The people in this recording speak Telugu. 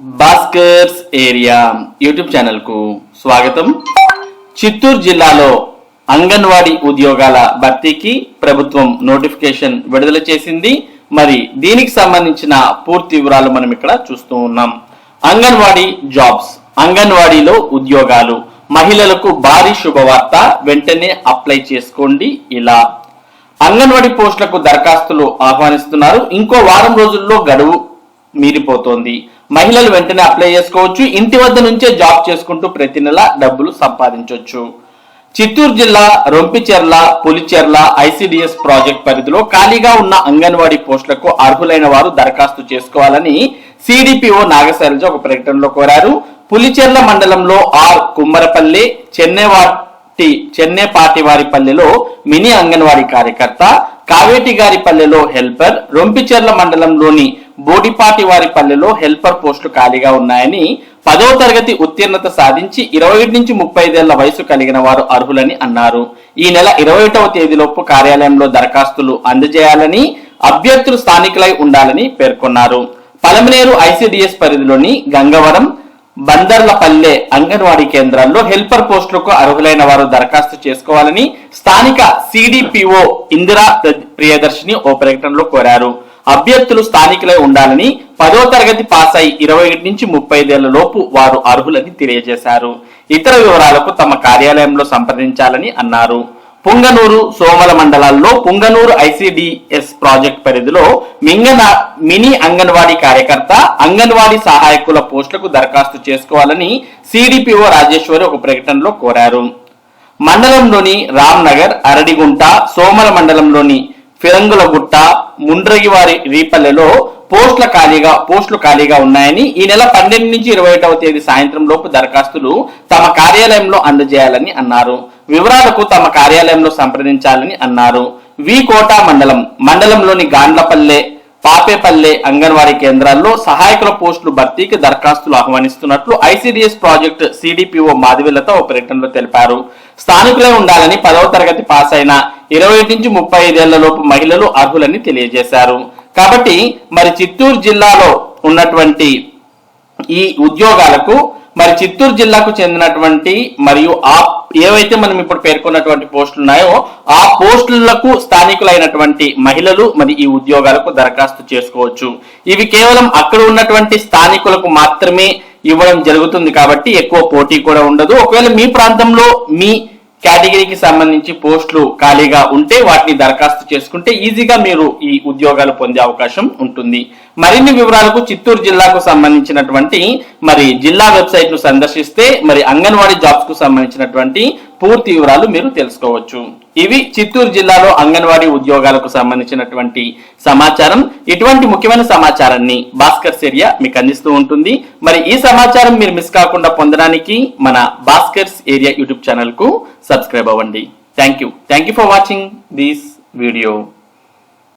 భాస్కర్స్ ఏరియా యూట్యూబ్ ఛానల్కు స్వాగతం. చిత్తూరు జిల్లాలో అంగన్వాడీ ఉద్యోగాల భర్తీకి ప్రభుత్వం నోటిఫికేషన్ విడుదల చేసింది. మరి దీనికి సంబంధించిన పూర్తి వివరాలు మనం ఇక్కడ చూస్తూ ఉన్నాం. అంగన్వాడీ జాబ్స్ అంగన్వాడీలో ఉద్యోగాలు మహిళలకు భారీ శుభవార్త వెంటనే అప్లై చేసుకోండి ఇలా. అంగన్వాడీ పోస్టులకు దరఖాస్తులు ఆహ్వానిస్తున్నారు. ఇంకో వారం రోజుల్లో గడువు మీరిపోతోంది. మహిళలు వెంటనే అప్లై చేసుకోవచ్చు. ఇంటి వద్ద నుంచే జాబ్ చేసుకుంటూ ప్రతి నెల డబ్బులు సంపాదించవచ్చు చిత్తూరు జిల్లా రొంపిచెర్ల పులిచెర్ల ఐసిడిఎస్ ప్రాజెక్ట్ పరిధిలో ఖాళీగా ఉన్న అంగన్వాడీ పోస్టులకు అర్హులైన వారు దరఖాస్తు చేసుకోవాలని సిడిపిఓ నాగశైలజ ఒక ప్రకటనలో కోరారు. పులిచెర్ల మండలంలో ఆర్ కుమ్మరపల్లి చెన్నెవాటి వారి పల్లెలో మినీ అంగన్వాడీ కార్యకర్త కావేటి గారి పల్లెలో హెల్పర్ రొంపిచెర్ల మండలంలోని బోడిపాటి వారి పల్లెలో హెల్పర్ పోస్టులు ఖాళీగా ఉన్నాయని పదో తరగతి ఉత్తీర్ణత సాధించి ఇరవై ఏడు నుంచి ముప్పై ఐదేళ్ళ వయసు కలిగిన వారు అర్హులని అన్నారు. ఈ నెల ఇరవై ఒకటవ తేదీలోపు కార్యాలయంలో దరఖాస్తులు అందజేయాలని అభ్యర్థులు స్థానికులై ఉండాలని పేర్కొన్నారు. పలమనేరు ఐసిడిఎస్ పరిధిలోని గంగవరం బందర్లపల్లె అంగన్వాడీ కేంద్రాల్లో హెల్పర్ పోస్టులకు అర్హులైన వారు దరఖాస్తు చేసుకోవాలని స్థానిక సిడిపిఓ ఇందిరా ప్రియదర్శిని ఓ ప్రకటనలో కోరారు. అభ్యర్థులు స్థానికులై ఉండాలని పదో తరగతి పాస్ అయి ఇరవై ఒకటి నుంచి ముప్పై ఐదేళ్ళ లోపు వారు అర్హులని తెలియజేశారు. ఇతర వివరాలకు తమ కార్యాలయంలో సంప్రదించాలని అన్నారు. పుంగనూరు సోమల మండలాల్లో పుంగనూరు ఐసిడిఎస్ ప్రాజెక్ట్ పరిధిలో మింగన మినీ అంగన్వాడీ కార్యకర్త అంగన్వాడీ సహాయకుల పోస్టులకు దరఖాస్తు చేసుకోవాలని సిడిపిఓ రాజేశ్వరి ఒక ప్రకటనలో కోరారు. మండలంలోని రామ్నగర్ అరడిగుంట సోమల మండలంలోని ఫిరంగులగుట్ట ముండ్రగివారి రీపల్లెలో పోస్టుల ఖాళీగా పోస్టులు ఖాళీగా ఉన్నాయని ఈ నెల పన్నెండు నుంచి ఇరవై ఒకటవ తేదీ సాయంత్రం లోపు దరఖాస్తులు తమ కార్యాలయంలో అందజేయాలని అన్నారు. వివరాలకు తమ కార్యాలయంలో సంప్రదించాలని అన్నారు. వి కోటా మండలం మండలంలోని గాండ్లపల్లె పాపేపల్లె అంగన్వాడీ కేంద్రాల్లో సహాయకుల పోస్టులు భర్తీకి దరఖాస్తులు ఆహ్వానిస్తున్నట్లు ఐసీడీఎస్ ప్రాజెక్ట్ సిడిపిఓ మాధవిలతో ఓ ప్రకటనలో తెలిపారు. స్థానికులే ఉండాలని పదవ తరగతి పాస్ అయిన ఇరవై నుంచి ముప్పై ఐదేళ్ళ లోపు మహిళలు అర్హులని తెలియజేశారు. కాబట్టి మరి చిత్తూరు జిల్లాలో ఉన్నటువంటి ఈ ఉద్యోగాలకు మరి చిత్తూరు జిల్లాకు చెందినటువంటి మరియు ఆ ఏవైతే మనం ఇప్పుడు పేర్కొన్నటువంటి పోస్టులు ఉన్నాయో ఆ పోస్టులకు స్థానికులైనటువంటి మహిళలు మరి ఈ ఉద్యోగాలకు దరఖాస్తు చేసుకోవచ్చు. ఇవి కేవలం అక్కడ ఉన్నటువంటి స్థానికులకు మాత్రమే ఇవ్వడం జరుగుతుంది కాబట్టి ఎక్కువ పోటీ కూడా ఉండదు. ఒకవేళ మీ ప్రాంతంలో మీ కేటగిరీకి సంబంధించి పోస్టులు ఖాళీగా ఉంటే వాటిని దరఖాస్తు చేసుకుంటే ఈజీగా మీరు ఈ ఉద్యోగాలు పొందే అవకాశం ఉంటుంది. మరిన్ని వివరాలకు చిత్తూరు జిల్లాకు సంబంధించినటువంటి మరి జిల్లా వెబ్సైట్ను సందర్శిస్తే మరి అంగన్వాడీ జాబ్స్కు సంబంధించినటువంటి పూర్తి వివరాలు మీరు తెలుసుకోవచ్చు. ఇవి చిత్తూరు జిల్లాలో అంగన్వాడీ ఉద్యోగాలకు సంబంధించినటువంటి సమాచారం. ఇటువంటి ముఖ్యమైన సమాచారాన్ని భాస్కర్ ఏరియా మీకు అందిస్తూ ఉంటుంది. మరి ఈ సమాచారం మీరు మిస్ కాకుండా పొందడానికి మన భాస్కర్స్ ఏరియా యూట్యూబ్ ఛానల్కు సబ్స్క్రైబ్ అవ్వండి. Thank you thank you for watching this video